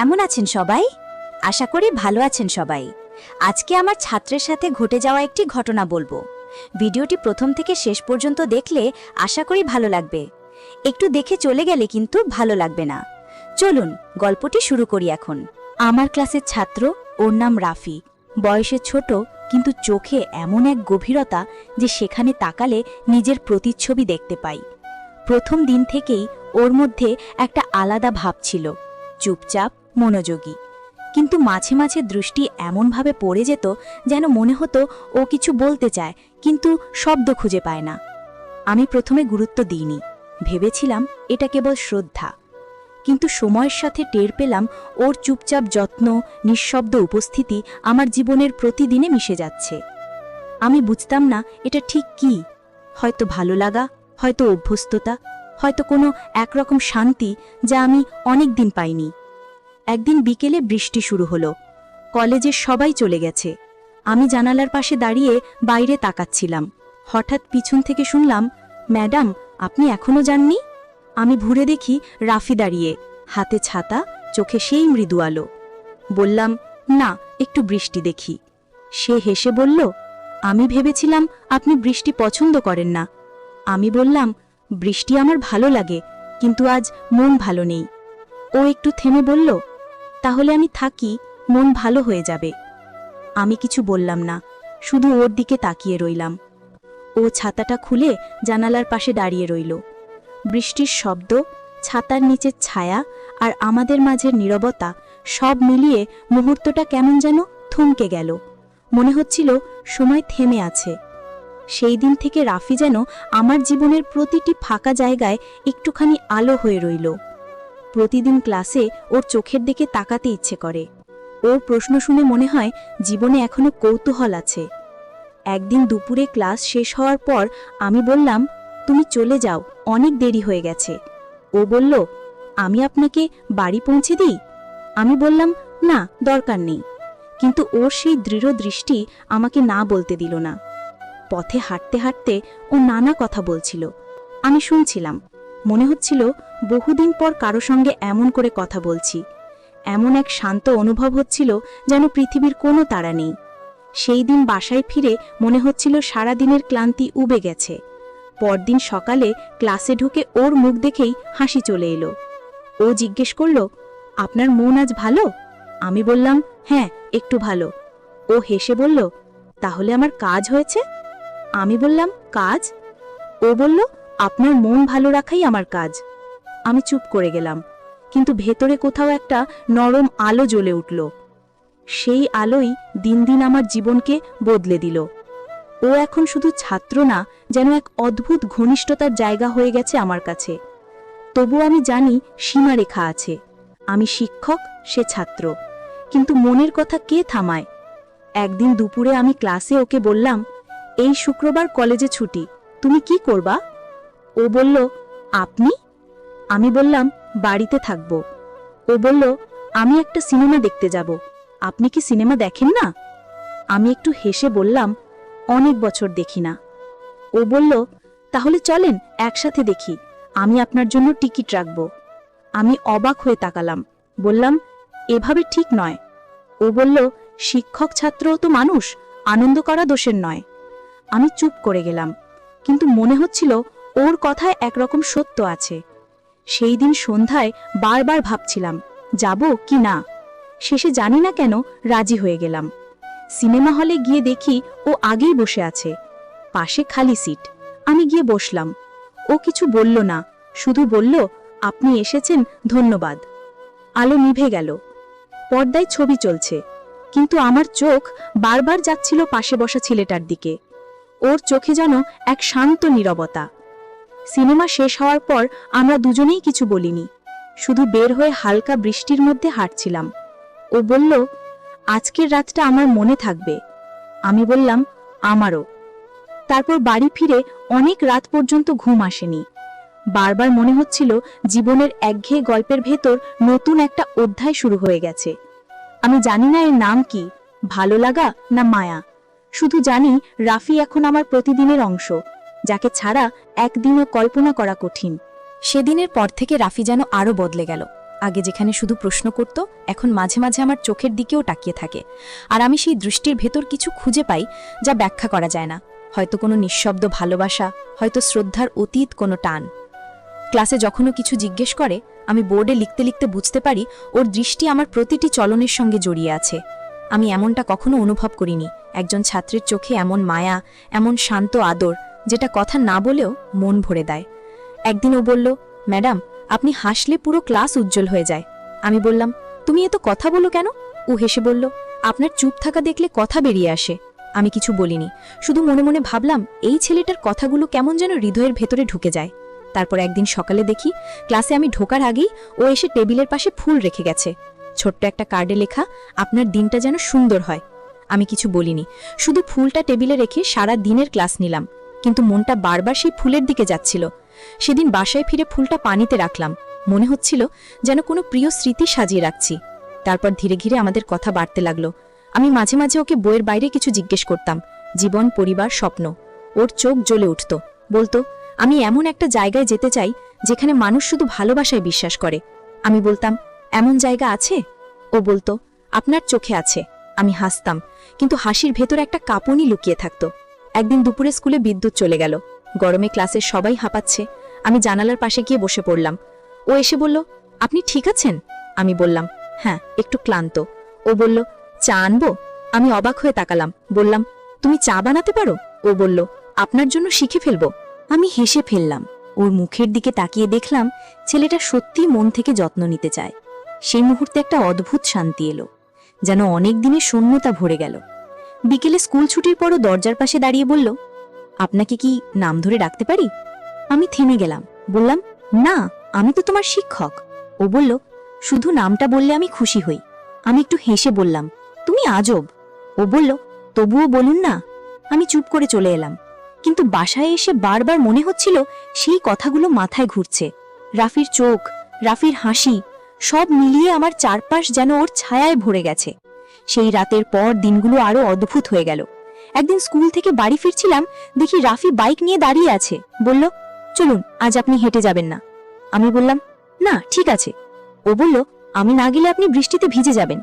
কেমন আছেন সবাই? আশা করি ভালো আছেন সবাই। আজকে আমার ছাত্রের সাথে ঘটে যাওয়া একটি ঘটনা বলব। ভিডিওটি প্রথম থেকে শেষ পর্যন্ত দেখলে আশা করি ভালো লাগবে। একটু দেখে চলে গেলে কিন্তু ভালো লাগবে না। চলুন, গল্পটি শুরু করি এখন। আমার ক্লাসের ছাত্র, ওর নাম রাফি। বয়সে ছোট, কিন্তু চোখে এমন এক গভীরতা যে সেখানে তাকালে নিজের প্রতিচ্ছবি দেখতে পাই। প্রথম দিন থেকেই ওর মধ্যে একটা আলাদা ভাব ছিল। চুপচাপ মনোযোগী। কিন্তু মাঝে মাঝে দৃষ্টি এমনভাবে পড়ে যেত যেন মনে হতো ও কিছু বলতে চায়, কিন্তু শব্দ খুঁজে পায় না। আমি প্রথমে গুরুত্ব দিইনি। ভেবেছিলাম এটা কেবল শ্রদ্ধা। কিন্তু সময়ের সাথে টের পেলাম ওর চুপচাপ যত্ন, নিঃশব্দ উপস্থিতি আমার জীবনের প্রতিদিনে মিশে যাচ্ছে। আমি বুঝতাম না এটা ঠিক কি। হয়তো ভালো লাগা, হয়তো অভ্যস্ততা, হয়তো কোনো একরকম শান্তি যা আমি অনেক দিন পাইনি। একদিন বিকেলে বৃষ্টি শুরু হলো। কলেজের সবাই চলে গেছে। আমি জানালার পাশে দাঁড়িয়ে বাইরে তাকাচ্ছিলাম। হঠাৎ পিছন থেকে শুনলাম, ম্যাডাম, আপনি এখনও যাননি? আমি ঘুরে দেখি রাফি দাঁড়িয়ে, হাতে ছাতা, চোখে সেই মৃদু আলো। বললাম, না, একটু বৃষ্টি দেখি। সে হেসে বলল, আমি ভেবেছিলাম আপনি বৃষ্টি পছন্দ করেন না। আমি বললাম, বৃষ্টি আমার ভালো লাগে, কিন্তু আজ মন ভালো নেই। ও একটু থেমে বলল তাহলে আমি থাকি, মন ভালো হয়ে যাবে। আমি কিছু বললাম না, শুধু ওর দিকে তাকিয়ে রইলাম। ও ছাতাটা খুলে জানালার পাশে দাঁড়িয়ে রইল। বৃষ্টির শব্দ, ছাতার নিচের ছায়া আর আমাদের মাঝের নীরবতা সব মিলিয়ে মুহূর্তটা কেমন যেন থমকে গেল। মনে হচ্ছিল সময় থেমে আছে। সেই দিন থেকে রাফি যেন আমার জীবনের প্রতিটি ফাঁকা জায়গায় একটুখানি আলো হয়ে রইল। প্রতিদিন ক্লাসে ওর চোখের দিকে তাকাতে ইচ্ছে করে। ওর প্রশ্ন শুনে মনে হয় জীবনে এখনও কৌতূহল আছে। একদিন দুপুরে ক্লাস শেষ হওয়ার পর আমি বললাম, তুমি চলে যাও, অনেক দেরি হয়ে গেছে। ও বলল, আমি আপনাকে বাড়ি পৌঁছে দিই? আমি বললাম, না, দরকার নেই। কিন্তু ওর সেই দৃঢ় দৃষ্টি আমাকে না বলতে দিল না। পথে হাঁটতে হাঁটতে ও নানা কথা বলছিল। আমি শুনছিলাম মনে হচ্ছিল বহুদিন পর কারও সঙ্গে এমন করে কথা বলছি। এমন এক শান্ত অনুভব হচ্ছিল যেন পৃথিবীর কোনো তাড়া নেই। সেই দিন বাসায় ফিরে মনে হচ্ছিল সারা দিনের ক্লান্তি উবে গেছে। পরদিন সকালে ক্লাসে ঢুকে ওর মুখ দেখেই হাসি চলে এলো। ও জিজ্ঞেস করল, আপনার মন আজ ভালো? আমি বললাম হ্যাঁ একটু ভালো। ও হেসে বলল, তাহলে আমার কাজ হয়েছে? আমি বললাম, কাজ? ও বলল আপনার মন ভালো রাখাই আমার কাজ। আমি চুপ করে গেলাম, কিন্তু ভেতরে কোথাও একটা নরম আলো জ্বলে উঠল। সেই আলোই দিন দিন আমার জীবনকে বদলে দিল। ও এখন শুধু ছাত্র না, যেন এক অদ্ভুত ঘনিষ্ঠতার জায়গা হয়ে গেছে আমার কাছে। তবু আমি জানি সীমারেখা আছে। আমি শিক্ষক, সে ছাত্র। কিন্তু মনের কথা কে থামায়? একদিন দুপুরে আমি ক্লাসে ওকে বললাম, এই শুক্রবার কলেজে ছুটি, তুমি কি করবা? ও বলল, আপনি? আমি বললাম, বাড়িতে থাকব। ও বলল, আমি একটা সিনেমা দেখতে যাব। আপনি কি সিনেমা দেখেন না? আমি একটু হেসে বললাম, অনেক বছর দেখি না। ও বলল, তাহলে চলেন, একসাথে দেখি। আমি আপনার জন্য টিকিট রাখব। আমি অবাক হয়ে তাকালাম, বললাম, এভাবে ঠিক নয়। ও বলল, শিক্ষক ছাত্রও তো মানুষ, আনন্দ করা দোষের নয়। আমি চুপ করে গেলাম, কিন্তু মনে হচ্ছিল ওর কথায় একরকম সত্য আছে। সেই দিন সন্ধ্যায় বারবার ভাবছিলাম, যাব কি না? শেষে জানি না কেন রাজি হয়ে গেলাম। সিনেমা হলে গিয়ে দেখি ও আগেই বসে আছে। পাশে খালি সিট। আমি গিয়ে বসলাম। ও কিছু বলল না, শুধু বলল, আপনি এসেছেন, ধন্যবাদ। আলো নিভে গেল। পর্দায় ছবি চলছে। কিন্তু আমার চোখ বারবার যাচ্ছিল পাশে বসা ছেলেটার দিকে। ওর চোখে যেন এক শান্ত নীরবতা। সিনেমা শেষ হওয়ার পর আমরা দুজনেই কিছু বলিনি। শুধু বের হয়ে হালকা বৃষ্টির মধ্যে হাঁটছিলাম। ও বলল, আজকের রাতটা আমার মনে থাকবে। আমি বললাম, আমারও। তারপর বাড়ি ফিরে অনেক রাত পর্যন্ত ঘুম আসেনি। বারবার মনে হচ্ছিল জীবনের একঘেয়ে গল্পের ভেতর নতুন একটা অধ্যায় শুরু হয়ে গেছে। আমি জানি না এর নাম কি, ভালো লাগা না মায়া। শুধু জানি রাফি এখন আমার প্রতিদিনের অংশ। যাকে ছাড়া একদিনও কল্পনা করা কঠিন। সেদিনের পর থেকে রাফি যেন আরও বদলে গেল। আগে যেখানে শুধু প্রশ্ন করত, এখন মাঝে মাঝে আমার চোখের দিকেও তাকিয়ে থাকে। আর আমি সেই দৃষ্টির ভেতর কিছু খুঁজে পাই যা ব্যাখ্যা করা যায় না। হয়তো কোনো নিঃশব্দ ভালোবাসা, হয়তো শ্রদ্ধার অতীত কোনো টান। ক্লাসে যখনও কিছু জিজ্ঞেস করে, আমি বোর্ডে লিখতে লিখতে বুঝতে পারি, ওর দৃষ্টি আমার প্রতিটি চলনের সঙ্গে জড়িয়ে আছে। আমি এমনটা কখনো অনুভব করিনি। একজন ছাত্রের চোখে এমন মায়া, এমন শান্ত আদর যেটা কথা না বলেও মন ভরে দেয়। একদিন ও বলল, ম্যাডাম, আপনি হাসলে পুরো ক্লাস উজ্জ্বল হয়ে যায়। আমি বললাম, তুমি এত কথা বলো কেন? ও হেসে বলল, আপনার চুপ থাকা দেখলে কথা বেরিয়ে আসে। আমি কিছু বলিনি, শুধু মনে মনে ভাবলাম, এই ছেলেটার কথাগুলো কেমন যেন হৃদয়ের ভেতরে ঢুকে যায়। তারপর একদিন সকালে দেখি, ক্লাসে আমি ঢোকার আগেই ও এসে টেবিলের পাশে ফুল রেখে গেছে। ছোট্ট একটা কার্ডে লেখা, আপনার দিনটা যেন সুন্দর হয়। আমি কিছু বলিনি, শুধু ফুলটা টেবিলে রেখে সারা দিনের ক্লাস নিলাম। কিন্তু মনটা বারবার সেই ফুলের দিকে যাচ্ছিল। সেদিন বাসায় ফিরে ফুলটা পানিতে রাখলাম। মনে হচ্ছিল যেন কোনো প্রিয় স্মৃতি সাজিয়ে রাখছি। তারপর ধীরে ধীরে আমাদের কথা বাড়তে লাগল। আমি মাঝে মাঝে ওকে বইয়ের বাইরে কিছু জিজ্ঞেস করতাম। জীবন, পরিবার, স্বপ্ন। ওর চোখ জ্বলে উঠত। বলতো, আমি এমন একটা জায়গায় যেতে চাই যেখানে মানুষ শুধু ভালোবাসায় বিশ্বাস করে। আমি বলতাম, এমন জায়গা আছে? ও বলতো, আপনার চোখে আছে। আমি হাসতাম, কিন্তু হাসির ভেতর একটা কাঁপুনি লুকিয়ে থাকতো। একদিন দুপুরে স্কুলে বিদ্যুৎ চলে গেল। গরমে ক্লাসের সবাই হাঁপাচ্ছে। আমি জানালার পাশে গিয়ে বসে পড়লাম। ও এসে বলল, আপনি ঠিক আছেন? আমি বললাম হ্যাঁ একটু ক্লান্ত। ও বলল, চা আনব? আমি অবাক হয়ে তাকালাম। বললাম, তুমি চা বানাতে পারো? ও বলল, আপনার জন্য শিখে ফেলব। আমি হেসে ফেললাম। ওর মুখের দিকে তাকিয়ে দেখলাম ছেলেটা সত্যি মন থেকে যত্ন নিতে চায়। সেই মুহূর্তে একটা অদ্ভুত শান্তি এলো, যেন অনেক দিনের শূন্যতা ভরে গেল। বিকেলে স্কুল ছুটির পরও দরজার পাশে দাঁড়িয়ে বলল, আপনাকে কি নাম ধরে ডাকতে পারি? আমি থেমে গেলাম, বললাম, না, আমি তো তোমার শিক্ষক। ও বলল, শুধু নামটা বললে আমি খুশি হই। আমি একটু হেসে বললাম, তুমি আজব। ও বলল, তবুও বলুন না। আমি চুপ করে চলে এলাম। কিন্তু বাসায় এসে বারবার মনে হচ্ছিল সেই কথাগুলো মাথায় ঘুরছে। রাফির চোখ, রাফির হাসি, সব মিলিয়ে আমার চারপাশ যেন ওর ছায়ায় ভরে গেছে। সেই রাতের পর দিনগুলো আরও অদ্ভুত হয়ে গেল। একদিন স্কুল থেকে বাড়ি ফিরছিলাম, দেখি রাফি বাইক নিয়ে দাঁড়িয়ে আছে। বলল, চলুন, আজ আপনি হেঁটে যাবেন না। আমি বললাম, না, ঠিক আছে। ও বলল, আমি না গেলে আপনি বৃষ্টিতে ভিজে যাবেন।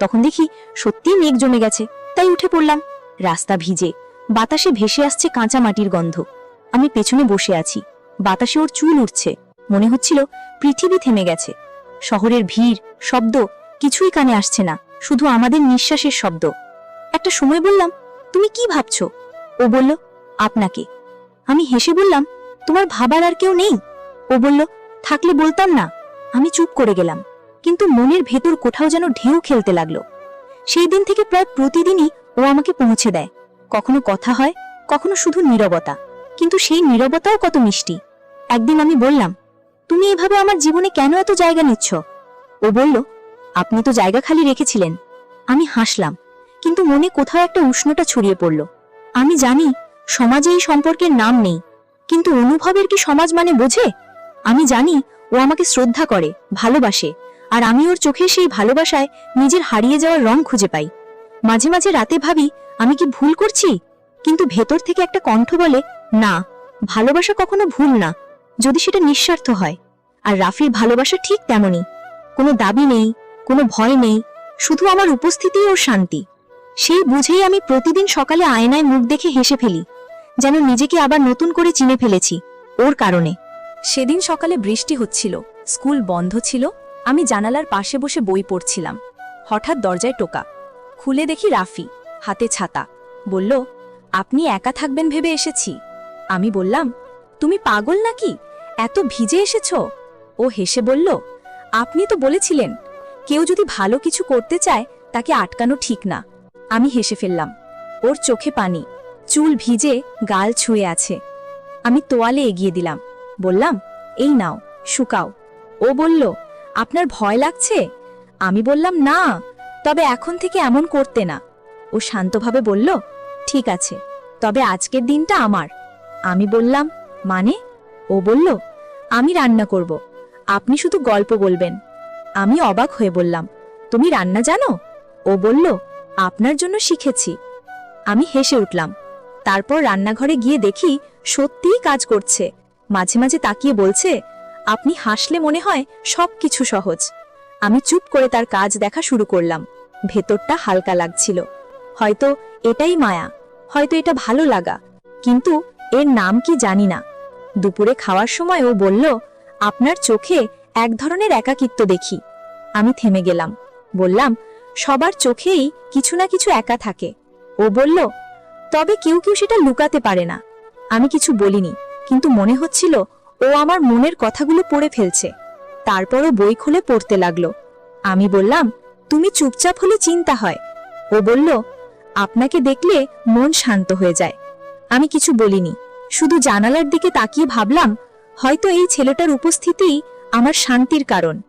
তখন দেখি সত্যিই মেঘ জমে গেছে, তাই উঠে পড়লাম। রাস্তা ভিজে, বাতাসে ভেসে আসছে কাঁচা মাটির গন্ধ। আমি পেছনে বসে আছি, বাতাসে ওর চুল উঠছে। মনে হচ্ছিল পৃথিবী থেমে গেছে। শহরের ভিড়, শব্দ কিছুই কানে আসছে না। শুধু আমাদের নিঃশ্বাসের শব্দ। একটা সময় বললাম, তুমি কি ভাবছ? ও বলল, আপনাকে। আমি হেসে বললাম, তোমার ভাবার আর কেউ নেই? ও বলল, থাকলে বলতাম না। আমি চুপ করে গেলাম, কিন্তু মনের ভেতর কোথাও যেন ঢেউ খেলতে লাগল। সেই দিন থেকে প্রায় প্রতিদিনই ও আমাকে পৌঁছে দেয়। কখনো কথা হয়, কখনো শুধু নীরবতা, কিন্তু সেই নীরবতাও কত মিষ্টি। একদিন আমি বললাম, তুমি এভাবে আমার জীবনে কেন এত জায়গা নিচ্ছ? ও বলল আপনি তো জায়গা খালি রেখেছিলেন। আমি হাসলাম, কিন্তু মনে কোথাও একটা উষ্ণতা ছড়িয়ে পড়ল। আমি জানি, সমাজে এই সম্পর্কের নাম নেই, কিন্তু অনুভবের কি সমাজ মানে বোঝে? আমি জানি, ও আমাকে শ্রদ্ধা করে, ভালোবাসে, আর আমি ওর চোখে সেই ভালোবাসায় নিজের হারিয়ে যাওয়ার রং খুঁজে পাই। মাঝে মাঝে রাতে ভাবি, আমি কি ভুল করছি? কিন্তু ভেতর থেকে একটা কণ্ঠ বলে, না, ভালোবাসা কখনো ভুল না, যদি সেটা নিঃস্বার্থ হয়। আর রাফির ভালোবাসা ঠিক তেমনই। কোনো দাবি নেই কোনো ভয় নেই, শুধু আমার উপস্থিতি ও শান্তি। সেই বুঝেই আমি প্রতিদিন সকালে আয়নায় মুখ দেখে হেসে ফেলি, যেন নিজেকে আবার নতুন করে চিনে ফেলেছি, ওর কারণে। সেদিন সকালে বৃষ্টি হচ্ছিল, স্কুল বন্ধ ছিল, আমি জানালার পাশে বসে বই পড়ছিলাম। হঠাৎ দরজায় টোকা, খুলে দেখি রাফি, হাতে ছাতা। বলল, আপনি একা থাকবেন ভেবে এসেছি। আমি বললাম, তুমি পাগল নাকি? এত ভিজে এসেছ? ও হেসে বলল, আপনি তো বলেছিলেন কেউ যদি ভালো কিছু করতে চায়, তাকে আটকানো ঠিক না। আমি হেসে ফেললাম। ওর চোখে পানি। চুল ভিজে গাল ছুঁয়ে আছে। আমি তোয়ালে এগিয়ে দিলাম। বললাম, এই নাও, শুকাও। ও বলল, আপনার ভয় লাগছে? আমি বললাম, না, তবে এখন থেকে এমন করতে না। ও শান্তভাবে বলল, ঠিক আছে, তবে আজকের দিনটা আমার। আমি বললাম মানে? ও বলল, আমি রান্না করব। আপনি শুধু গল্প বলবেন। আমি অবাক হয়ে বললাম, তুমি রান্না জানো? ও বলল, আপনার জন্য শিখেছি। আমি হেসে উঠলাম। তারপর রান্নাঘরে গিয়ে দেখি সত্যিই কাজ করছে। মাঝে মাঝে তাকিয়ে বলছে, আপনি হাসলে মনে হয় সব কিছু সহজ। আমি চুপ করে তার কাজ দেখা শুরু করলাম। ভেতরটা হালকা লাগছিল। হয়তো এটাই মায়া, হয়তো এটা ভালো লাগা, কিন্তু এর নাম কি জানি না। দুপুরে খাওয়ার সময় ও বলল, আপনার চোখে এক ধরনের একাকিত্ব দেখি। আমি থেমে গেলাম। বললাম, সবার চোখেই কিছু না কিছু একা থাকে। ও বলল, তবে কেউ কেউ সেটা লুকাতে পারে না। আমি কিছু বলিনি, কিন্তু মনে হচ্ছিল ও আমার মনের কথাগুলো পড়ে ফেলছে। তারপরও বই খুলে পড়তে লাগল। আমি বললাম, তুমি চুপচাপ হলে চিন্তা হয়। ও বলল, আপনাকে দেখলে মন শান্ত হয়ে যায়। আমি কিছু বলিনি, শুধু জানালার দিকে তাকিয়ে ভাবলাম, হয়তো এই ছেলেটার উপস্থিতিই আমার শান্তির কারণ।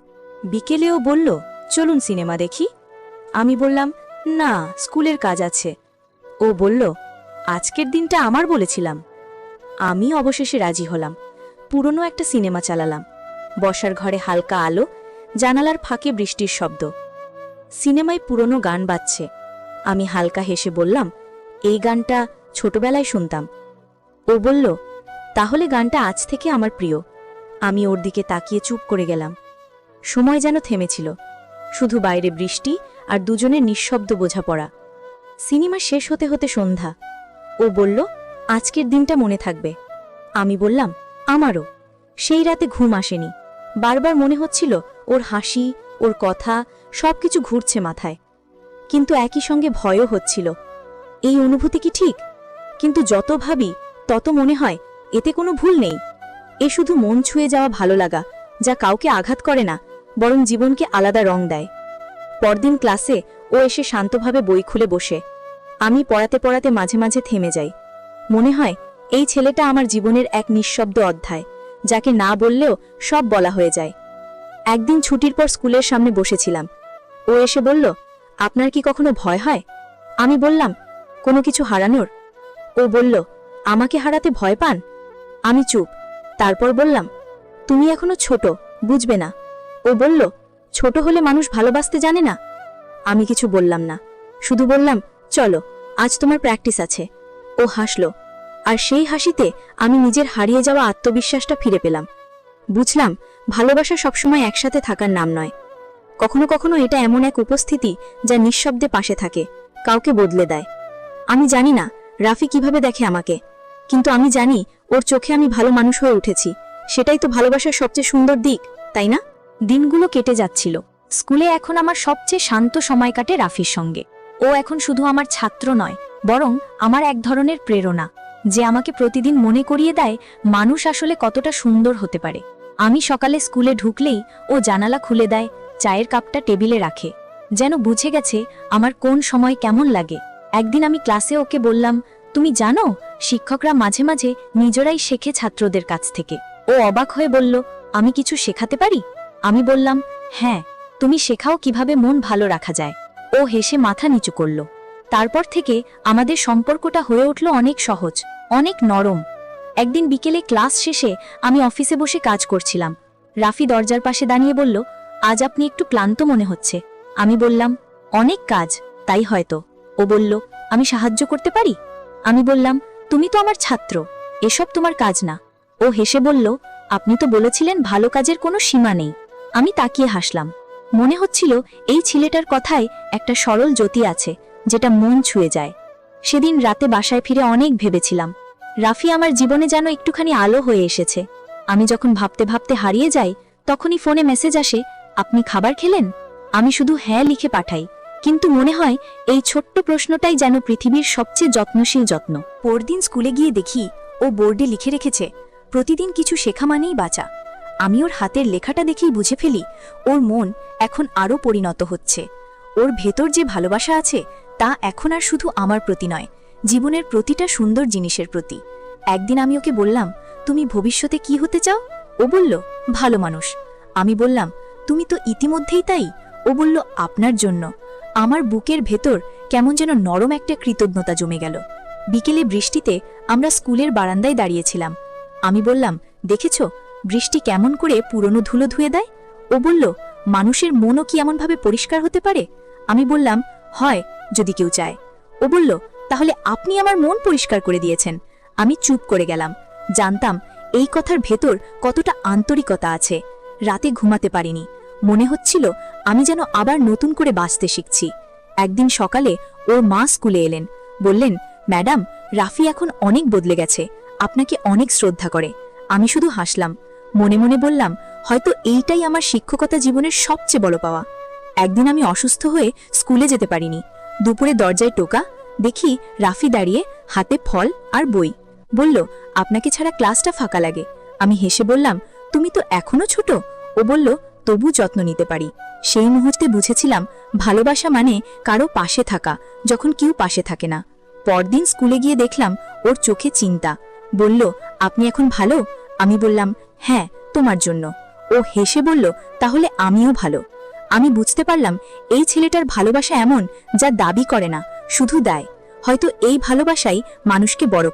বিকেলেও বলল, চলুন সিনেমা দেখি। আমি বললাম, না, স্কুলের কাজ আছে। ও বলল, আজকের দিনটা আমার বলেছিলাম। আমি অবশেষে রাজি হলাম। পুরনো একটা সিনেমা চালালাম। বসার ঘরে হালকা আলো, জানালার ফাঁকে বৃষ্টির শব্দ। সিনেমায় পুরনো গান বাজছে। আমি হালকা হেসে বললাম, এই গানটা ছোটবেলায় শুনতাম। ও বলল, তাহলে গানটা আজ থেকে আমার প্রিয়। আমি ওর দিকে তাকিয়ে চুপ করে গেলাম। সময় যেন থেমেছিল। শুধু বাইরে বৃষ্টি আর দুজনের নিঃশব্দ বোঝাপড়া। সিনেমা শেষ হতে হতে সন্ধ্যা। ও বলল, আজকের দিনটা মনে থাকবে। আমি বললাম, আমারও। সেই রাতে ঘুম আসেনি। বারবার মনে হচ্ছিল ওর হাসি, ওর কথা, সবকিছু ঘুরছে মাথায়। কিন্তু একই সঙ্গে ভয়ও হচ্ছিল। এই অনুভূতি কি ঠিক? কিন্তু যত ভাবি, তত মনে হয়, এতে কোনো ভুল নেই। এ শুধু মন ছুঁয়ে যাওয়া ভালো লাগা, যা কাউকে আঘাত করে না, বরং জীবনকে আলাদা রং দেয়। পরদিন ক্লাসে ও এসে শান্তভাবে বই খুলে বসে। আমি পড়াতে পড়াতে মাঝে মাঝে থেমে যাই। মনে হয়, এই ছেলেটা আমার জীবনের এক নিঃশব্দ অধ্যায়, যাকে না বললেও সব বলা হয়ে যায়। একদিন ছুটির পর স্কুলের সামনে বসেছিলাম। ও এসে বলল, আপনার কি কখনো ভয় হয়? আমি বললাম, কোনো কিছু হারানোর? ও বলল, আমাকে হারাতে ভয় পান? আমি চুপ। তারপর বললাম, তুমি এখনও ছোট, বুঝবে না। ও বলল, ছোট হলে মানুষ ভালোবাসতে জানে না? আমি কিছু বললাম না, শুধু বললাম, চলো, আজ তোমার প্র্যাকটিস আছে। ও হাসল, আর সেই হাসিতে আমি নিজের হারিয়ে যাওয়া আত্মবিশ্বাসটা ফিরে পেলাম। বুঝলাম, ভালোবাসা সবসময় একসাথে থাকার নাম নয়। কখনো কখনো এটা এমন এক উপস্থিতি যা নিঃশব্দে পাশে থাকে, কাউকে বদলে দেয়। আমি জানি না, রাফি কীভাবে দেখে আমাকে, কিন্তু আমি জানি ওর চোখে আমি ভালো মানুষ হয়ে উঠেছি। সেটাই তো ভালোবাসার সবচেয়ে সুন্দর দিক, তাই না? দিনগুলো কেটে যাচ্ছিল। স্কুলে এখন আমার সবচেয়ে শান্ত সময় কাটে রাফির সঙ্গে। ও এখন শুধু আমার ছাত্র নয়, বরং আমার এক ধরনের প্রেরণা, যে আমাকে প্রতিদিন মনে করিয়ে দেয় মানুষ আসলে কতটা সুন্দর হতে পারে। আমি সকালে স্কুলে ঢুকলেই ও জানালা খুলে দেয়, চায়ের কাপটা টেবিলে রাখে। যেন বুঝে গেছে আমার কোন সময় কেমন লাগে। একদিন আমি ক্লাসে ওকে বললাম তুমি জানো, শিক্ষকরা মাঝে মাঝে নিজেরাই শেখে ছাত্রদের কাছ থেকে। ও অবাক হয়ে বলল, আমি কিছু শেখাতে পারি? আমি বললাম হ্যাঁ তুমি শেখাও কীভাবে মন ভালো রাখা যায়। ও হেসে মাথা নিচু করল। তারপর থেকে আমাদের সম্পর্কটা হয়ে উঠল অনেক সহজ, অনেক নরম। একদিন বিকেলে ক্লাস শেষে আমি অফিসে বসে কাজ করছিলাম। রাফি দরজার পাশে দাঁড়িয়ে বলল, আজ আপনি একটু ক্লান্ত মনে হচ্ছে। আমি বললাম, অনেক কাজ, তাই হয়তো। ও বলল, আমি সাহায্য করতে পারি? আমি বললাম, তুমি তো আমার ছাত্র, এসব তোমার কাজ না। ও হেসে বলল, আপনি তো বলেছিলেন ভালো কাজের কোনো সীমা নেই। আমি তাকিয়ে হাসলাম। মনে হচ্ছিল এই ছেলেটার কথায় একটা সরল জ্যোতি আছে, যেটা মন ছুঁয়ে যায়। সেদিন রাতে বাসায় ফিরে অনেক ভেবেছিলাম। রাফি আমার জীবনে যেন একটুখানি আলো হয়ে এসেছে। আমি যখন ভাবতে ভাবতে হারিয়ে যাই, তখনই ফোনে মেসেজ আসে, আপনি খাবার খেলেন? আমি শুধু হ্যাঁ লিখে পাঠাই। কিন্তু মনে হয় এই ছোট্ট প্রশ্নটাই যেন পৃথিবীর সবচেয়ে যত্নশীল যত্ন। পরদিন স্কুলে গিয়ে দেখি ও বোর্ডে লিখে রেখেছে, প্রতিদিন কিছু শেখা মানেই বাঁচা। আমি ওর হাতের লেখাটা দেখেই বুঝে ফেলি, ওর মন এখন আরও পরিণত হচ্ছে। ওর ভেতর যে ভালোবাসা আছে, তা এখন আর শুধু আমার প্রতি নয়, জীবনের প্রতিটা সুন্দর জিনিসের প্রতি। একদিন আমি ওকে বললাম, তুমি ভবিষ্যতে কি হতে চাও? ও বলল, ভালো মানুষ। আমি বললাম, তুমি তো ইতিমধ্যেই তাই? ও বলল, আপনার জন্য। আমার বুকের ভেতর কেমন যেন নরম একটা কৃতজ্ঞতা জমে গেল। বিকেলে বৃষ্টিতে আমরা স্কুলের বারান্দায় দাঁড়িয়েছিলাম। আমি বললাম, দেখেছ, বৃষ্টি কেমন করে পুরনো ধুলো ধুয়ে দেয়? ও বলল, মানুষের মনও কি এমনভাবে পরিষ্কার হতে পারে? আমি বললাম, হয়, যদি কেউ চায়। ও বলল, তাহলে আপনি আমার মন পরিষ্কার করে দিয়েছেন। আমি চুপ করে গেলাম। জানতাম এই কথার ভেতর কতটা আন্তরিকতা আছে। রাতে ঘুমাতে পারিনি। মনে হচ্ছিল আমি যেন আবার নতুন করে বাঁচতে শিখছি। একদিন সকালে ওর মা স্কুলে এলেন। বললেন, ম্যাডাম, রাফি এখন অনেক বদলে গেছে। আপনাকে অনেক শ্রদ্ধা করে। আমি শুধু হাসলাম। মনে মনে বললাম, হয়তো এইটাই আমার শিক্ষকতা জীবনের সবচেয়ে বড় পাওয়া। একদিন আমি অসুস্থ হয়ে স্কুলে যেতে পারিনি। দুপুরে দরজায় টোকা, দেখি রাফি দাঁড়িয়ে হাতে ফল আর বই। বলল, আপনাকে ছাড়া ক্লাসটা ফাঁকা লাগে। আমি হেসে বললাম, তুমি তো এখনও ছোট? ও বলল তবু যত্ন নিতে পারি। সেই মুহূর্তে বুঝেছিলাম, ভালোবাসা মানে কারও পাশে থাকা, যখন কেউ পাশে থাকে না। পরদিন স্কুলে গিয়ে দেখলাম, ওর চোখে চিন্তা। বলল, আপনি এখন ভালো? আমি বললাম হ্যাঁ তোমার জন্য। ও হেসে বলল, তাহলে আমিও ভালো। আমি বুঝতে পারলাম, এই ছেলেটার ভালোবাসা এমন, যা দাবি করে না, শুধু দেয়। হয়তো এই ভালোবাসাই মানুষকে বড়